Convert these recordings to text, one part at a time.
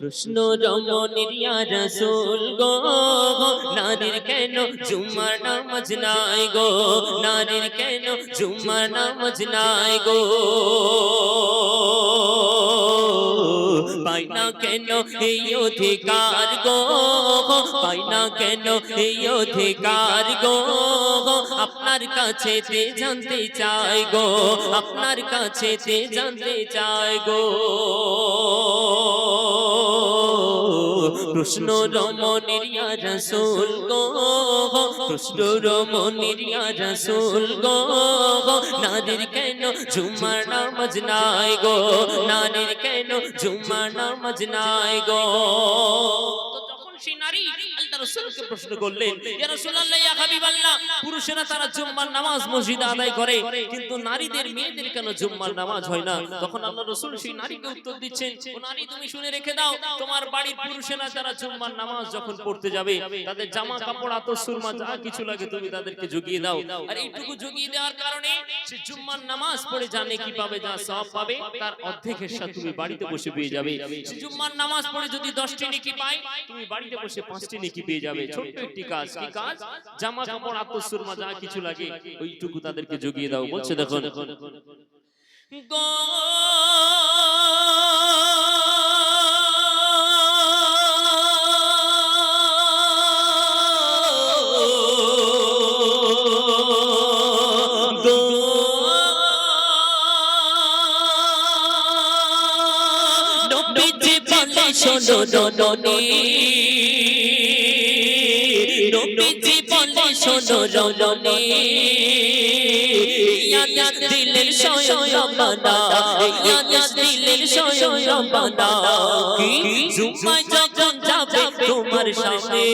প্রশ্ন রমণীর ইয়া রাসূল গো। নারীর কেন জুম্মার নামাজ নাই গো? নারীর কেন জুম্মার নামাজ নাই গো? পাই না কেন এই অধিকার গো? পাই না কেন এই অধিকার গো? আপনার কাছে তে জানতে চাই গো। আপনার কাছে তে জানতে চাই গো? কৃষ্ণ রমণীর রসুল কৃষ্ণ রমণীর রসুল গো, নারীর কেন ঝুমার নামাজ নাই গো, নারীর কেন ঝুমার নামাজ নাই গো? তো যখন সে নারী রাসূলকে প্রশ্ন করলেন ইয়া রাসূলুল্লাহ ইয়া হাবিবাল্লাহ পুরুষেরা তারা জুম্মার নামাজ মসজিদে আদায় করে কিন্তু নারীদের মেয়েদের কেন জুম্মার নামাজ হয় না? তখন আল্লাহ রাসূল সেই নারীকে উত্তর দিচ্ছেন ও নারী তুমি শুনে রেখে দাও তোমার বাড়ির পুরুষেরা যারা জুম্মার নামাজ যখন পড়তে যাবে তাদের জামা কাপড় আতর সুরমা যা কিছু লাগে তুমি তাদেরকে জুগিয়ে দাও। আর এইটুকু জুগিয়ে দেওয়ার কারণে সে জুম্মার নামাজ পড়ে জানে কি পাবে যা সব পাবে তার অর্ধেক হিস্সা তুমি বাড়িতে বসে পেয়ে যাবে জুম্মার নামাজ পড়ে যদি দশটি নেকি পায় তুমি বাড়িতে বসে পাঁচটি নেকি পেয়ে যাবে। ছোট্ট একটি কাজ কি কাজ। জামা কাপড় আতর সুরমা যা কিছু লাগে ওইটুকু তাদেরকে জুগিয়ে দাও। বলছে দেখো গো নবীজি বলে শোনো রননী নবীজি বলে শোনো রননী ইয়াদ দিলের সয়বানা ইয়াদ দিলের সয়বানা কি জুমায় যখন যাবে তোমার সামনে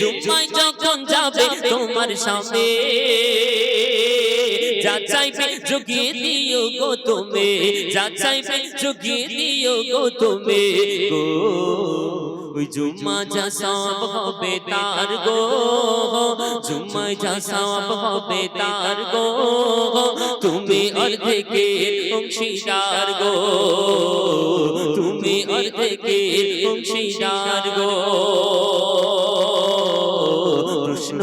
জুমায় যখন যাবে তোমার সামনে, যা চাইবে জুগিয়ে দিও গো তুমি, যা চাইবে জুগিয়ে দিও গো তুমি। গো ওই জুম্মা যা সব হবে তার গো। জুম্মায় যা সব হবে তার গো। তুমি অর্ধেকের অংশীদার গো। তুমি অর্ধেকের অংশীদার গো। কৃষ্ণ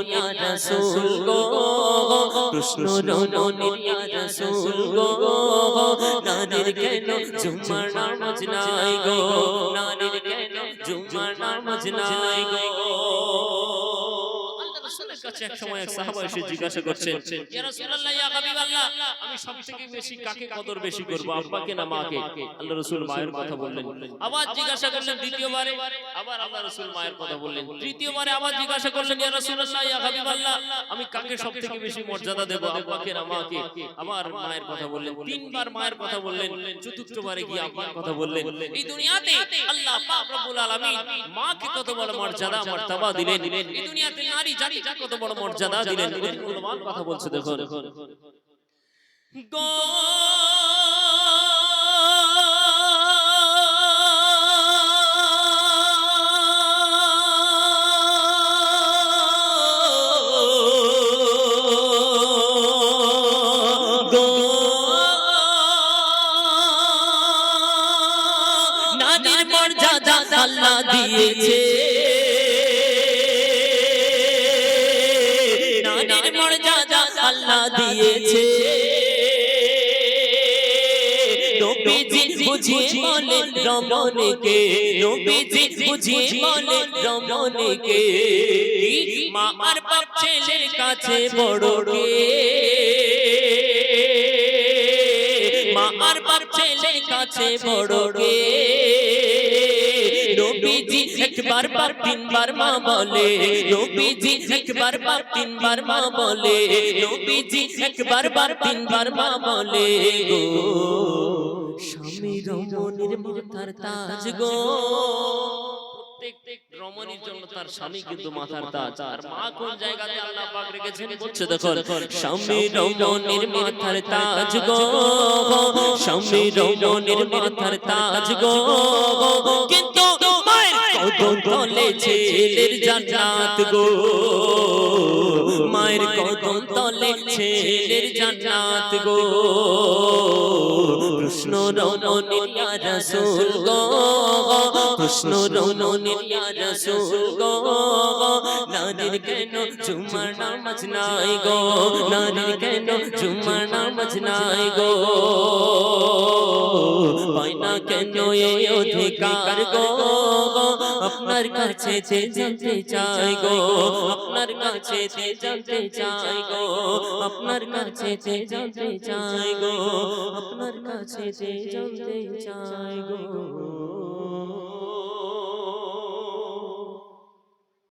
ইয়া রাসূল গো। কৃষ্ণ ইয়া রাসূল গো। নারীর কেন জুম্মার নামাজ নাই গো? নারীর কেন কাছে এক সময় এক সাহাবা এসে জিজ্ঞাসা করছেন ইয়া রাসূলুল্লাহ ইয়া হাবিবাল্লাহ আমি সবথেকে বেশি কাকে কদর বেশি করব আব্বাকে না মাকে? আল্লাহ রাসূল মায়ের কথা বললেন। আবার জিজ্ঞাসা করলেন দ্বিতীয়বারে আবার আল্লাহ রাসূল মায়ের কথা বললেন। তৃতীয়বারে আবার জিজ্ঞাসা করলেন ইয়া রাসূলুল্লাহ ইয়া হাবিবাল্লাহ আমি কাকে সবথেকে বেশি মর্যাদা দেব আব্বাকে না মাকে? আবার মায়ের কথা বললেন। তিনবার মায়ের কথা বললেন চতুর্থবারে গিয়ে আব্বার কথা বললেন। এই দুনিয়াতে আল্লাহ পাক রব্বুল আলামিন মাকে কত বড় মর্যাদা মার্তবা দিলেন। এই দুনিয়াতে নারী জাতি কত বড় মর্যাদা দিলেন মূল্যবান কথা বলছে দেখো মর্যাদা আল্লাহ দিয়েছে। দিয়েছে। রমণীকে, নবীজি বুঝিয়ে বলে রমণীকে, মা বাপ ছেলের কাছে বড় মা বাপ ছেলের কাছে বড় নবীজি একবার বাপ তিনবার মা বলে, নবীজি একবার বাপ তিনবার মা বলে, নবীজি একবার বার তিনবার মা বলে, গো স্বামী রমণীর মাথার তাজ গো। প্রত্যেক রমণীর জন্য তার স্বামী কিন্তু মাথার তাজ। আর মা কোন জায়গাতে আল্লাহ গো, স্বামী রমণীর মাথার তাজ গো। কিন্তু তলে ছেলের জান্নাত গো মায়ের কদম তলে ছেলের জান্নাত গো কৃষ্ণ ইয়া রাসূল গো কৃষ্ণ ইয়া রাসূল গো নারীর কেন জুমার নামাজ নাই গো নারীর কেন জুমার নামাজ নাই গো পাই না কেন এই অধিকার গো? আপনার কাছে যে জানতে চাই গো আপনার কাছে যে জানতে চাই গো আপনার কাছে যে জানতে চাই গো আপনার কাছে যে জানতে চাই গো।